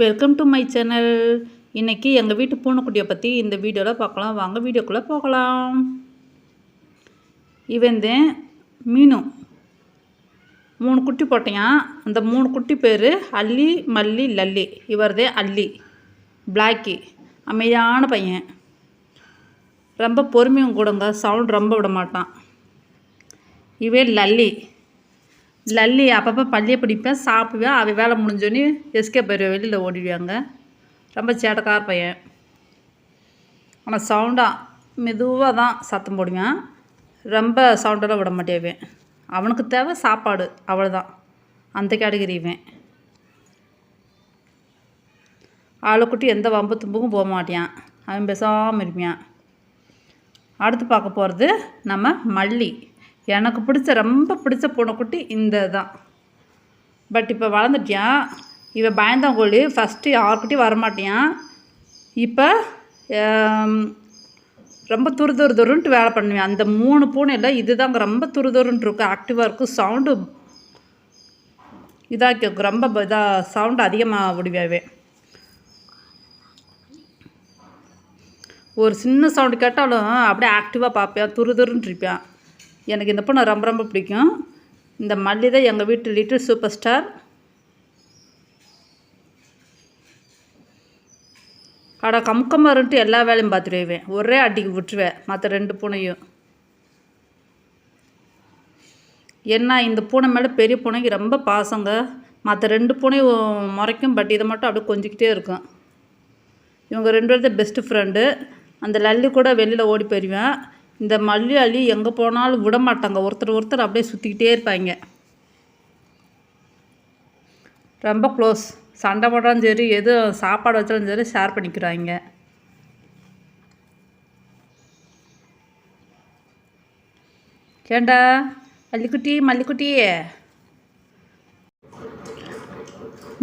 Welcome to my channel இன்றைக்கி எங்கள் வீட்டு பூனைக்குட்டியை பற்றி இந்த வீடியோவில் பார்க்கலாம். வாங்க வீடியோக்குள்ளே போகலாம். இவந்து மீனு. மூணு குட்டி போட்டையான் அந்த மூணு குட்டி பேர் அல்லி மல்லி லல்லி. இவர்தே அல்லி பிளாக்கி அமைதியான பையன். ரொம்ப பொறுமையும் கூடங்க. சவுண்ட் ரொம்ப விட மாட்டான் இவன் லல்லி. லல்லி அப்பப்போ பள்ளியை பிடிப்பேன் சாப்பிடுவேன் அவன் வேலை முடிஞ்சோடனே எஸ்கே போயிடுவேன் வெளியில் ஓடிடுவாங்க. ரொம்ப சேட்டக்கார பையன். ஆனால் சவுண்டாக மெதுவாக தான் சத்தம் போடுவேன். ரொம்ப சவுண்டெல்லாம் விட மாட்டேவேன் அவனுக்கு தேவை சாப்பாடு அவ்வளோதான் அந்த கேட்டகரி ஆளுக்குட்டி எந்த வம்பு தும்புக்கும் போக மாட்டான் அவன் பேசாமல் இருப்பான். அடுத்து பார்க்க போகிறது நம்ம மல்லி. எனக்கு பிடிச்ச ரொம்ப பிடிச்ச பூனைக்குட்டி இந்த தான் பட் இப்போ வளர்ந்துட்டியான் இவன் பயந்தாங்கோழி ஃபஸ்ட்டு யாருக்கிட்டையும் வரமாட்டியான் இப்போ ரொம்ப துரு துரு துருன்ட்டு வேலை பண்ணுவேன் அந்த மூணு பூனையில் இதுதாங்க ரொம்ப துரு துருன்ட்டு இருக்கும் ஆக்டிவாக இருக்கும் சவுண்டு இதாக கேட்கும் ரொம்ப இதாக சவுண்டு அதிகமாக விடுவாவே ஒரு சின்ன சவுண்டு கேட்டாலும் அப்படியே ஆக்டிவாக பார்ப்பேன் துரு இருப்பேன் எனக்கு இந்த பூனை ரொம்ப ரொம்ப பிடிக்கும். இந்த மல்லி தான் எங்கள் வீட்டு லிட்டில் சூப்பர் ஸ்டார் அட கமுக்கமாருன்ட்டு எல்லா வேலையும் பார்த்துருவேன் ஒரே அடிக்கு விட்டுருவேன் மற்ற ரெண்டு பூனையும். என்ன இந்த பூனை மேலே பெரிய பூனைக்கு ரொம்ப பாசங்க. மற்ற ரெண்டு பூனையும் முறைக்கும் பட் இதை மட்டும் அப்படியே கொஞ்சிக்கிட்டே இருக்கும். இவங்க ரெண்டு பேர்த்து பெஸ்ட்டு ஃப்ரெண்டு அந்த லல்லி கூட வெளியில் ஓடி போயிடுவேன் இந்த மல்லி அள்ளி எங்கே போனாலும் விட மாட்டாங்க. ஒருத்தர் ஒருத்தர் அப்படியே சுற்றிக்கிட்டே இருப்பாங்க. ரொம்ப க்ளோஸ் சண்டை போட்டாலும் சரி எது சாப்பாடு வச்சாலும் சரி ஷேர் பண்ணிக்கிறாங்க. ஏண்டா? மல்லிக்குட்டி மல்லிக்குட்டி.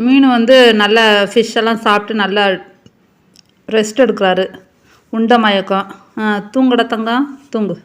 மீன் வந்து நல்லா ஃபிஷ் எல்லாம் சாப்பிட்டு நல்லா ரெஸ்ட் எடுக்கிறாரு. உண்ட மயக்கம். தூங்குடா தங்கம் தூங்கு.